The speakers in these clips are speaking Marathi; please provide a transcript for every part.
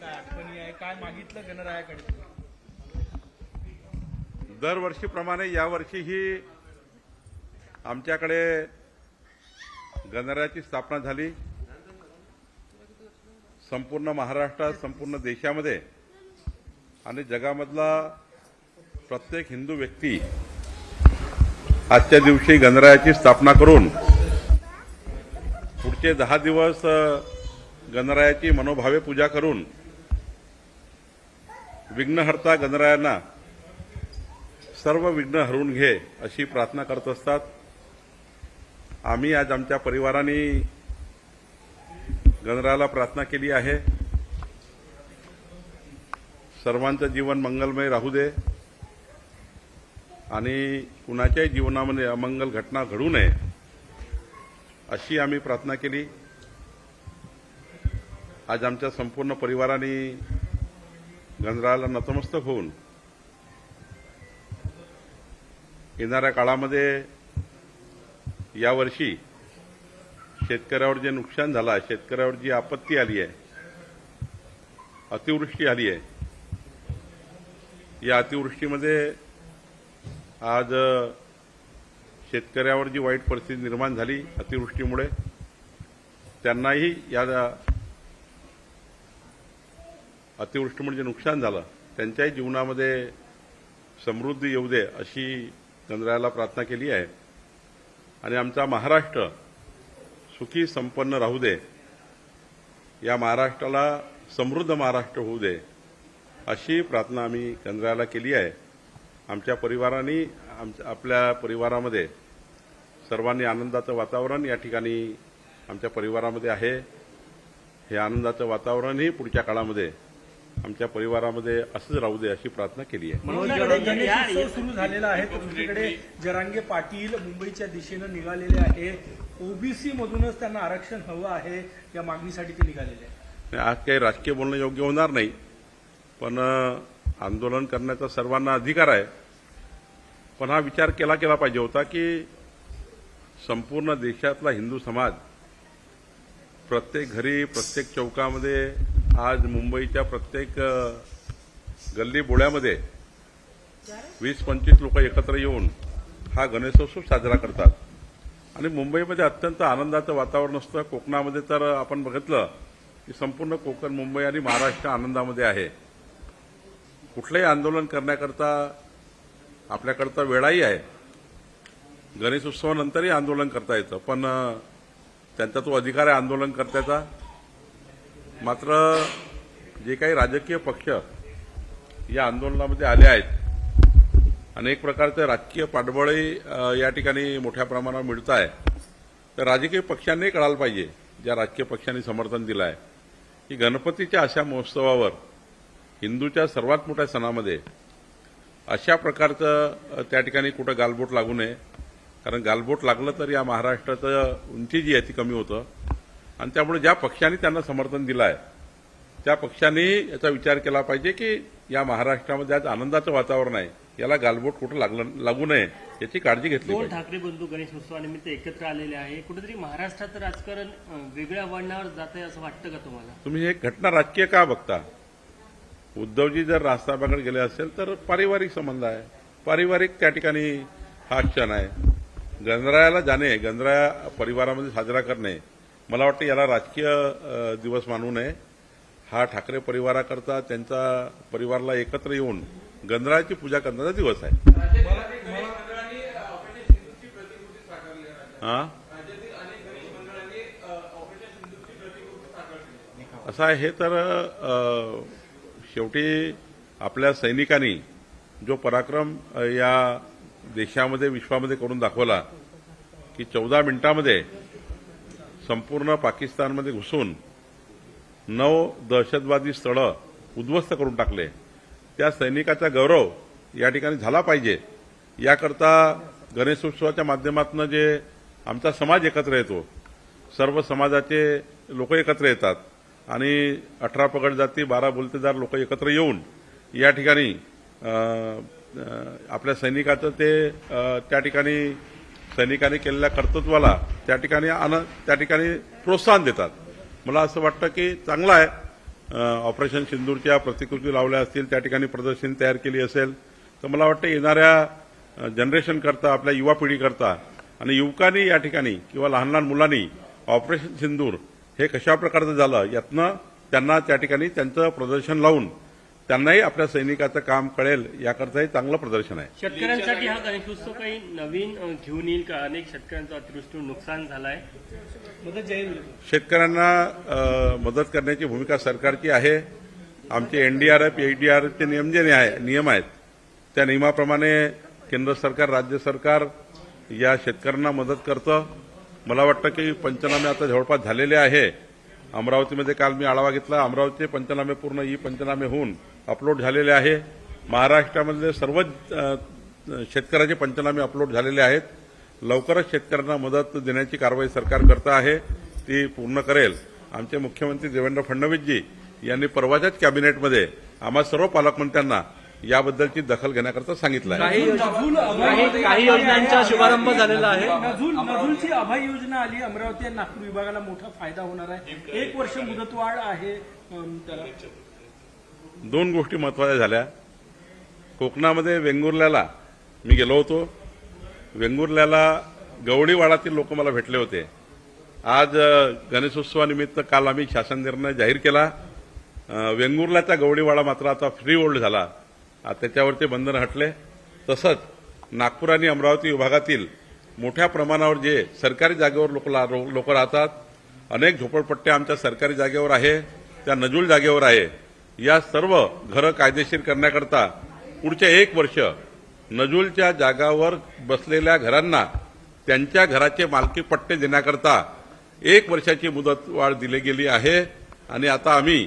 गणरायाची काय आठवणी आहे काय मागितलं गणरायाकडे दरवर्षीप्रमाणे यावर्षीही आमच्याकडे गणरायाची स्थापना झाली. संपूर्ण महाराष्ट्रात संपूर्ण देशामध्ये आणि जगामधला प्रत्येक हिंदू व्यक्ती आजच्या दिवशी गणरायाची स्थापना करून पुढचे दहा दिवस गणरायाची मनोभावे पूजा करून विघ्नहर्ता गणरायांना सर्व विघ्न हरवून घे अशी प्रार्थना करत असतात. आम्ही आज आमच्या परिवाराने गणरायाला प्रार्थना केली आहे. सर्वांचं जीवन मंगलमय राहू दे. आणि कुणाच्याही जीवनामध्ये अमंगल घटना घडू नये अशी आम्ही प्रार्थना केली. आज आमच्या संपूर्ण परिवाराने गणरायाला नतमस्तक होऊन येणाऱ्या काळामध्ये यावर्षी शेतकऱ्यावर जे नुकसान झालं आहे शेतकऱ्यावर जी आपत्ती आली आहे अतिवृष्टी आली आहे या अतिवृष्टीमध्ये आज शेतकऱ्यावर जी वाईट परिस्थिती निर्माण झाली अतिवृष्टीमुळे त्यांनाही या अतिवृष्टी म्हणजे नुकसान झालं. त्यांच्याही जीवनामध्ये समृद्धी येऊ दे अशी चंद्रायाला प्रार्थना केली आहे. आणि आमचा महाराष्ट्र सुखी संपन्न राहू दे. या महाराष्ट्राला समृद्ध महाराष्ट्र होऊ दे अशी प्रार्थना आम्ही चंद्रायाला केली आहे. आमच्या परिवाराने आमच्या आपल्या परिवारामध्ये सर्वांनी आनंदाचं वातावरण या ठिकाणी आमच्या परिवारामध्ये आहे. हे आनंदाचं वातावरणही पुढच्या काळामध्ये आमच्या परिवारामध्ये असंच राहू दे अशी प्रार्थना केली आहे. गणेशोत्सव सुरू झालेला आहे. दुसरीकडे जरांगे पाटील मुंबईच्या दिशेनं निघालेले आहे. ओबीसी मधूनच त्यांना आरक्षण हवं आहे. या मागणीसाठी ते निघालेले आहे आज काही राजकीय बोलणं योग्य होणार नाही. पण आंदोलन करण्याचा सर्वांना अधिकार आहे. पण हा विचार केला गेला पाहिजे होता की संपूर्ण देशातला हिंदू समाज प्रत्येक घरी प्रत्येक चौकामध्ये आज मुंबईच्या प्रत्येक गल्ली बोळ्यामध्ये वीस पंचवीस लोक एकत्र येऊन हा गणेशोत्सव साजरा करतात. आणि मुंबईमध्ये अत्यंत आनंदाचं वातावरण असतं. कोकणामध्ये तर आपण बघितलं की संपूर्ण कोकण मुंबई आणि महाराष्ट्र आनंदामध्ये आहे. कुठलंही आंदोलन करण्याकरता आपल्याकडचा वेळाही आहे. गणेशोत्सवानंतरही आंदोलन करता येतं. पण त्यांचा तो अधिकार आहे आंदोलन करण्याचा मात्र जे काही राजकीय पक्ष या आंदोलनामध्ये आले आहेत अनेक प्रकारचं राजकीय पाठबळही या ठिकाणी मोठ्या प्रमाणावर मिळत आहे तर राजकीय पक्षांनी कळायला पाहिजे ज्या राजकीय पक्षांनी समर्थन दिलं आहे की गणपतीच्या अशा महोत्सवावर हिंदूच्या सर्वात मोठ्या सणामध्ये अशा प्रकारचं त्या ठिकाणी कुठं गालबोट लागू नये. कारण गालबोट लागलं तर या महाराष्ट्राचं उंची जी आहे ती कमी होतं. आणि त्यामुळे ज्या पक्षांनी त्यांना समर्थन दिलं आहे त्या पक्षांनी याचा विचार केला पाहिजे की या महाराष्ट्रामध्ये आज आनंदाचं वातावरण आहे. याला गालबोट कुठं लागलं लागू नये याची काळजी घेतली दोन ठाकरे बंधू गणेशोत्सवानिमित्त एकत्र आलेले आहे. कुठेतरी महाराष्ट्रात राजकारण वेगळ्या वळणावर जात आहे असं वाटतं का तुम्हाला? तुम्ही एक घटना राजकीय का बघता? उद्धवजी जर राजसाहेबांकडे गेले असेल तर पारिवारिक संबंध आहे. पारिवारिक त्या ठिकाणी हा क्षण आहे. गणरायाला जाणे गणराया परिवारामध्ये साजरा करणे मला वाटतं याला राजकीय दिवस मानू नये. हा ठाकरे परिवाराकरता त्यांचा परिवाराला एकत्र येऊन गणरायाची पूजा करण्याचा दिवस आहे. असं आहे हे तर शेवटी आपल्या सैनिकांनी जो पराक्रम या देशामध्ये विश्वामध्ये करून दाखवला की चौदा मिनिटामध्ये संपूर्ण पाकिस्तानमध्ये घुसून नऊ दहशतवादी स्थळं उद्ध्वस्त करून टाकले. त्या सैनिकाचा गौरव या ठिकाणी झाला पाहिजे. याकरता गणेशोत्सवाच्या माध्यमातून जे आमचा समाज एकत्र येतो सर्व समाजाचे लोक एकत्र येतात आणि अठरा पगड जाती बारा बोलतेदार लोक एकत्र येऊन या ठिकाणी आपल्या सैनिकाचं ते त्या ठिकाणी सैनिकांनी केलेल्या कर्तृत्वाला त्या ठिकाणी आन त्या ठिकाणी प्रोत्साहन देतात. मला असं वाटतं की चांगलं आहे. ऑपरेशन सिंदूरच्या प्रतिकृती लावल्या असतील त्या ठिकाणी प्रदर्शनी तयार केली असेल तर मला वाटतं येणाऱ्या जनरेशन करता आपल्या युवा पिढीकरता आणि युवकांनी या ठिकाणी किंवा लहान लहान मुलांनी ऑपरेशन सिंदूर हे कशा प्रकारचं झालं यातनं त्यांना त्या ठिकाणी त्यांचं प्रदर्शन लावून त्यांनाही आपल्या सैनिकाचं काम कळेल याकरताही चांगलं प्रदर्शन आहे. शेतकऱ्यांसाठी हा गणेशोत्सव काही नवीन घेऊन येईल का? अनेक शेतकऱ्यांचं अतिवृष्टी नुकसान झालंय. शेतकऱ्यांना मदत करण्याची भूमिका सरकारची आहे. आमचे एनडीआरएफ एडीआरएफचे नियम जे आहे नियम आहेत त्या नियमाप्रमाणे केंद्र सरकार राज्य सरकार या शेतकऱ्यांना मदत करतं. मला वाटतं की पंचनामे आता जवळपास झालेले आहे. अमरावतीमध्ये काल मी आढावा घेतला. अमरावतीचे पंचनामे पूर्ण ई पंचनामे होऊन अपलोड झालेले आहे. महाराष्ट्रामधले सर्वच शेतकऱ्याचे पंचनामे अपलोड झालेले आहेत. लवकरच शेतकऱ्यांना मदत देण्याची कारवाई सरकार करत आहे ती पूर्ण करेल. आमचे मुख्यमंत्री देवेंद्र फडणवीसजी यांनी परवाच्याच कॅबिनेटमध्ये आम्हा सर्व पालकमंत्र्यांना याबद्दलची दखल घेण्याकरता सांगितलं आहे. काही योजनांचा शुभारंभ झालेला आहे. नजूल नजूलची अभय योजना आली. अमरावती आणि नागपूर विभागाला मोठा फायदा होणार आहे. एक वर्ष मुदतवाढ आहे. दोन गोष्टी महत्त्वाच्या झाल्या. कोकणामध्ये वेंगुर्ल्याला मी गेलो होतो. वेंगुर्ल्याला गवडीवाडातील लोक मला भेटले होते. आज गणेशोत्सवानिमित्त काल आम्ही शासन निर्णय जाहीर केला. वेंगुर्ल्याचा गवडीवाडा मात्र आता फ्री होल्ड झाला. त्याच्यावरती बंधन हटले. तसंच नागपूर आणि अमरावती विभागातील मोठ्या प्रमाणावर जे सरकारी जागेवर लोक लोक राहतात अनेक झोपडपट्ट्या आमच्या सरकारी जागेवर आहे त्या नजूल जागेवर आहे. या सर्व घरं कायदेशीर करण्याकरता पुढच्या एक वर्ष नजूलच्या जागावर बसलेल्या घरांना त्यांच्या घराचे मालकी पट्टे देण्याकरता एक वर्षाची मुदतवाढ दिली गेली आहे. आणि आता आम्ही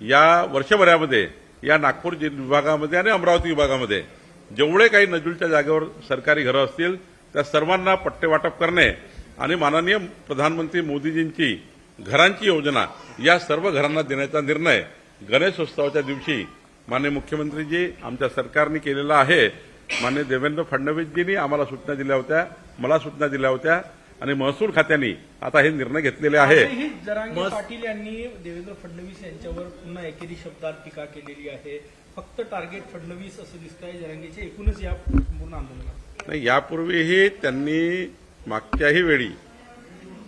या वर्षभरामध्ये या नागपूर विभागामध्ये आणि अमरावती विभागामध्ये जेवढे काही नजूलच्या जागेवर सरकारी घरं असतील त्या सर्वांना पट्टे वाटप करणे आणि माननीय प्रधानमंत्री मोदीजींची घरांची योजना या सर्व घरांना देण्याचा निर्णय गणेशोत्सवाच्या दिवशी माननीय मुख्यमंत्रीजी आमच्या सरकारने केलेला आहे. माननीय देवेंद्र फडणवीसजींनी आम्हाला सूचना दिल्या होत्या मला सूचना दिल्या होत्या आणि महसूल खात्याने आता हे निर्णय घेतलेले आहे. ही जरांगे पाटील यांनी देवेंद्र फडणवीस यांच्यावर पुन्हा एकेरी शब्दात टीका केलेली आहे. फक्त टार्गेट फडणवीस असं दिसत आहे जरांगेचे एकूणच या संपूर्ण आंदोलनात. नाही यापूर्वीही त्यांनी मागच्याही वेळी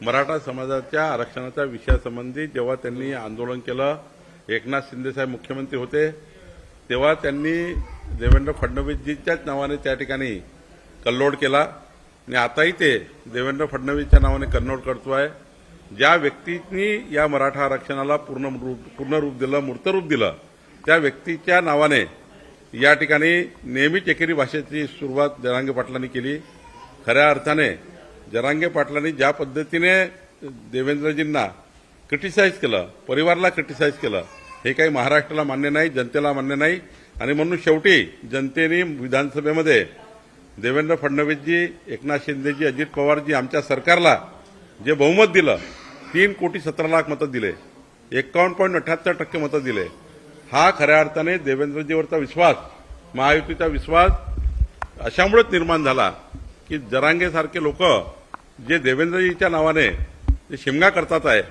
मराठा समाजाच्या आरक्षणाच्या विषयासंबंधी जेव्हा त्यांनी आंदोलन केलं एकनाथ शिंदेसाहेब मुख्यमंत्री होते तेव्हा त्यांनी देवेंद्र फडणवीसजीच्याच नावाने त्या ठिकाणी कल्लोड केला. आणि आताही ते देवेंद्र फडणवीसच्या नावाने कन्नोड आहे. ज्या व्यक्तींनी या मराठा आरक्षणाला पूर्ण रूप पूर्ण रूप दिलं मूर्तरूप दिलं त्या व्यक्तीच्या नावाने या ठिकाणी नेहमीच एकेरी भाषेची सुरुवात जरांगे पाटलांनी केली. खऱ्या अर्थाने जरांगे पाटलांनी ज्या पद्धतीने देवेंद्रजींना क्रिटिसाईज केलं परिवाराला क्रिटिसाईज केलं हे काही महाराष्ट्राला मान्य नाही जनतेला मान्य नाही. आणि म्हणून शेवटी जनतेने विधानसभेमध्ये देवेंद्र फडणवीसजी एकनाथ शिंदेजी अजित पवारजी आमच्या सरकारला जे बहुमत दिलं तीन कोटी सतरा लाख मतं दिले. एकावन्न पॉईंट अठ्याहत्तर टक्के मतं दिले. हा खऱ्या अर्थाने देवेंद्रजीवरचा विश्वास महायुतीचा विश्वास अशामुळेच निर्माण झाला की जरांगेसारखे लोक जे देवेंद्रजीच्या नावाने जे शिमगा करतात आहे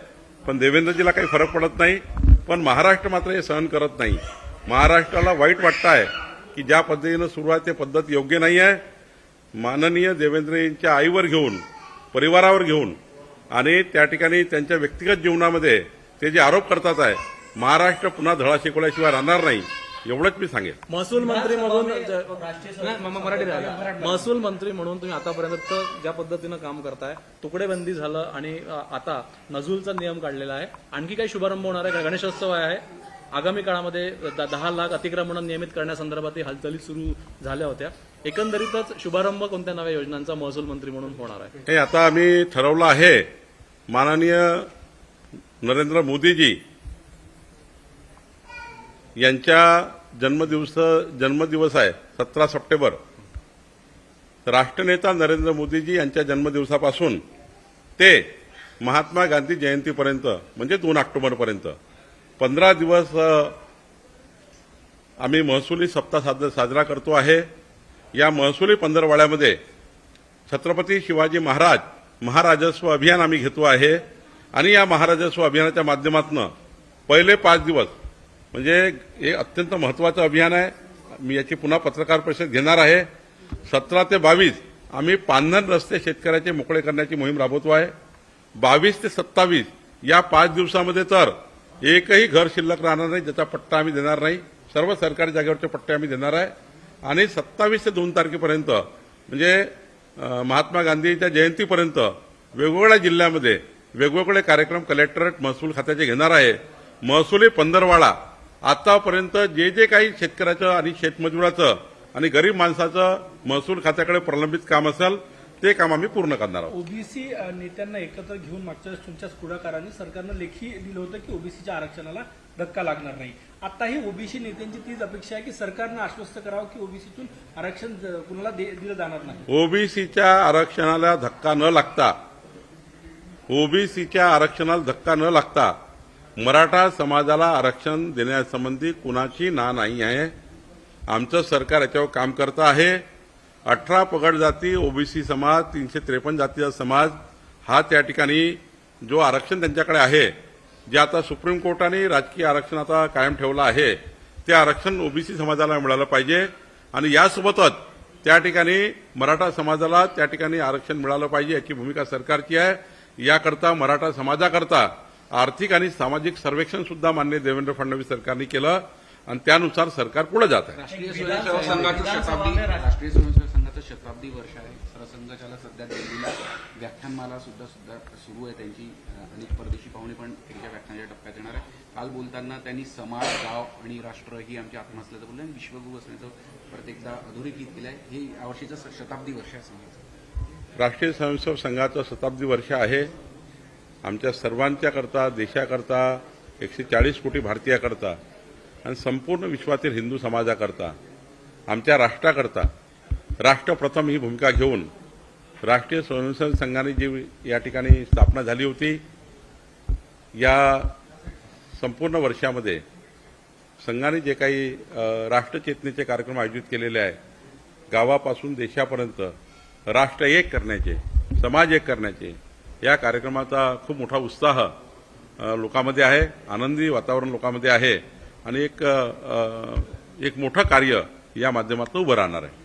पण देवेंद्रजीला काही फरक पडत नाही. पण महाराष्ट्र मात्र हे सहन करत नाही. महाराष्ट्राला वाईट वाटतं आहे की ज्या पद्धतीनं सुरू आहे ते पद्धत योग्य नाही आहे. माननीय देवेंद्र यांच्या आईवर घेऊन परिवारावर घेऊन आणि त्या ठिकाणी त्यांच्या व्यक्तिगत जीवनामध्ये ते जे आरोप करतात आहे महाराष्ट्र पुन्हा धडा शिकवल्याशिवाय राहणार नाही. एवढंच मी सांगेन. महसूल मंत्री म्हणून मराठी. महसूल मंत्री म्हणून तुम्ही आतापर्यंत ज्या पद्धतीनं काम करताय तुकडेबंदी झालं आणि आता नजूलचा नियम काढलेला आहे. आणखी काही शुभारंभ होणार आहे. का? गणेशोत्सव आहे. आगामी काळामध्ये दहा लाख अतिक्रमण नियमित करण्यासंदर्भात हालचाली सुरू झाल्या होत्या. एकंदरीतच शुभारंभ कोणत्या नव्या योजनांचा महसूल मंत्री म्हणून होणार आहे? हे आता आम्ही ठरवलं आहे. माननीय नरेंद्र मोदीजी यांच्या जन्मदिवस जन्मदिवस आहे सतरा सप्टेंबर. राष्ट्रनेता नरेंद्र मोदीजी यांच्या जन्मदिवसापासून ते महात्मा गांधी जयंतीपर्यंत म्हणजे दोन ऑक्टोबरपर्यंत. पंधरा दिवस आम्ही महसुली सप्ताह साज- साजरा करतो आहे. या महसुली पंधरवाड्यामध्ये छत्रपती शिवाजी महाराज महाराजस्व अभियान आम्ही घेतो आहे. आणि या महाराजस्व अभियानाच्या माध्यमातून पहिले पाच दिवस म्हणजे हे अत्यंत महत्वाचं अभियान आहे. मी याची पुन्हा पत्रकार परिषद घेणार आहे. सतरा ते बावीस आम्ही पानधन रस्ते शेतकऱ्याचे मोकळे करण्याची मोहीम राबवतो आहे. बावीस ते सत्तावीस या पाच दिवसामध्ये तर एकही घर शिल्लक राहणार नाही ज्याचा पट्टा आम्ही देणार नाही. सर्व सरकारी जागेवरचे पट्टे आम्ही देणार आहे. आणि सत्तावीस ते दोन तारखेपर्यंत म्हणजे महात्मा गांधीच्या जयंतीपर्यंत वेगवेगळ्या जिल्ह्यामध्ये वेगवेगळे कार्यक्रम कलेक्टरेट महसूल खात्याचे घेणार आहे. महसुली पंधरवाडा आतापर्यंत जे जे काही शेतकऱ्याचं आणि शेतमजुराचं आणि गरीब माणसाचं महसूल खात्याकडे प्रलंबित काम असेल ते काम आम्ही पूर्ण करणार आहोत. ओबीसी नेत्यांना एकत्र घेऊन मागच्या वेळेस तुमच्याच पुढाकाराने सरकारनं लेखी दिलं होतं की ओबीसीच्या आरक्षणाला धक्का लागणार नाही. आताही ओबीसी नेत्यांची तीच अपेक्षा आहे की सरकारनं आश्वस्त करावं की ओबीसीतून आरक्षण कुणाला दिलं जाणार नाही. ओबीसीच्या आरक्षणाला धक्का न लागता ओबीसीच्या आरक्षणाला धक्का न लागता मराठा समाजाला आरक्षण देण्यासंबंधी कुणाची ना नाही आहे. आमचं सरकार याच्यावर काम करतं आहे. अठरा पगड जाती ओबीसी समाज तीनशे त्रेपन्न जातीचा समाज हा त्या ठिकाणी जो आरक्षण त्यांच्याकडे आहे जे आता सुप्रीम कोर्टाने राजकीय आरक्षण आता कायम ठेवलं आहे ते आरक्षण ओबीसी समाजाला मिळालं पाहिजे. आणि यासोबतच त्या ठिकाणी मराठा समाजाला त्या ठिकाणी आरक्षण मिळालं पाहिजे याची भूमिका सरकारची आहे. याकरता मराठा समाजाकरता आर्थिक आणि सामाजिक सर्वेक्षण सुद्धा मान्य देवेंद्र फडणवीस सरकारने केलं आणि त्यानुसार सरकार पुढे जात आहे. राष्ट्रीय स्वयंसेवक संघाचं शताब्दी राष्ट्रीय स्वयंसेवक संघाचं शताब्दी वर्ष आहे. सरसंघचाला सध्या दिल्लीला व्याख्यानमाला सुद्धा सुद्धा सुरू आहे त्यांची अनेक परदेशी पाहुणे पण त्यांच्या व्याख्यानाच्या टप्प्यात येणार आहे काल बोलताना त्यांनी समाज गाव आणि राष्ट्र ही आमची आत्मा असल्याचं बोललं आणि विश्वगुरु असण्याचं प्रत्येकदा अधोरेखित केलं आहे हे यावर्षीचं स- शताब्दी वर्ष आहे संघाचं राष्ट्रीय स्वयंसेवक संघाचं शताब्दी वर्ष आहे. आमच्या सर्वांच्या करता देशाकरता एकशे चाळीस कोटी भारतीयाकरता आणि संपूर्ण विश्वातील हिंदू समाजाकरता आमच्या राष्ट्राकरता राष्ट्र प्रथम ही भूमिका घेऊन राष्ट्रीय स्वयंसेवक संघाने जी या ठिकाणी स्थापना झाली होती या संपूर्ण वर्षामध्ये संघाने जे काही राष्ट्रचेतनेचे कार्यक्रम आयोजित केलेले आहे गावापासून देशापर्यंत राष्ट्र एक करण्याचे समाज एक करण्याचे या कार्यक्रमाचा खूप मोठा उत्साह लोकांमध्ये आहे आनंदी वातावरण लोकांमध्ये आहे आणि एक एक मोठं कार्य या माध्यमातून उभं राहणार आहे.